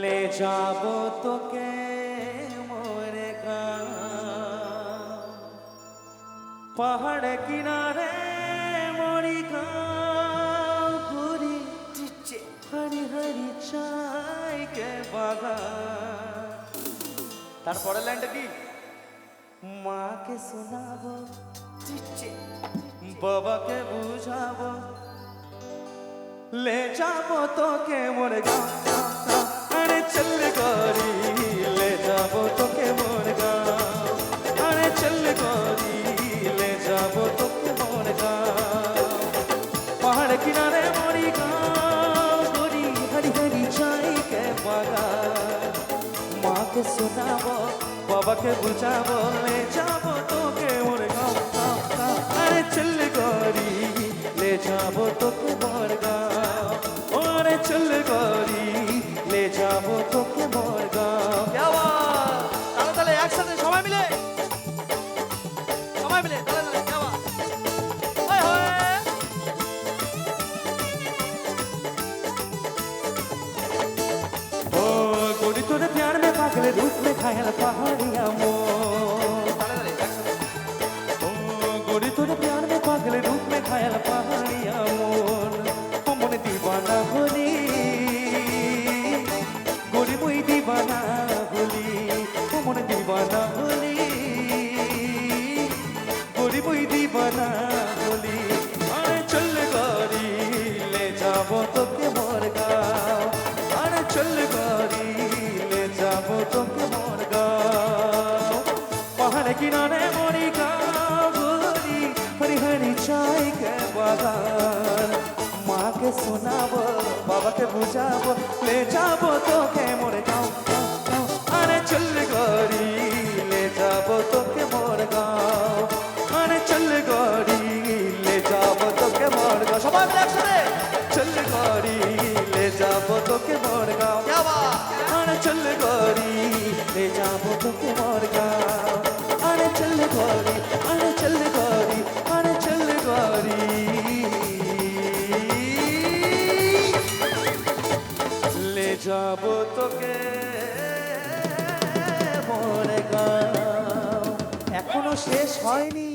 লে যাব তোকে মোরে পাহাড় কিনারে মরি পুরি হরি হরি চাই কে বাগা তারপরে লাইনটা কি? মাকে শোনাবো বাবাকে বুঝাবো। লে যাব তোকে মোরে গাও। কিনারে মরি গরি হরি হরি চাই মাকে শোনাব, বাবাকে বুঝাব, লে যাব তোকে ওর গাও গাও গাও। আরে চল গরি, লে যাব তোকে বর গাও ওরে চল গরি, লে যাব তোকে বর গাও তাহলে একসাথে সবাই মিলে? সবাই মিলে गोरी तोरे प्यार में पागल रूप में घायल पहाड़िया मोर তাহলে তাহলে একসাথে ओ गोरी तोरे प्यार में पागल रूप में घायल पहाड़िया मोर ओ मन दीवाना होली गोरी मुई दीवाना होली ओ मन दीवाना होली गोरी मुई दीवाना होली अरे चल गोरी ले जाबो তোকে কিরণে মরি গরি হরি হরি চাই কে বাগান। মাকে শোনাবো বাবাকে বুঝাবো লে যাব তোকে মরে গাও। আরে চল গরি লে যাব তোকে মরে গাও। আরে চল গড়ি লে যাব তোকে মরে গাও। সবাই একসাথে। চল গরি লে যাব তোকে মরে গাও। আরে চল গড়ি লে যাব তোকে যাব তোকে মোর গান এখনও শেষ হয়নি।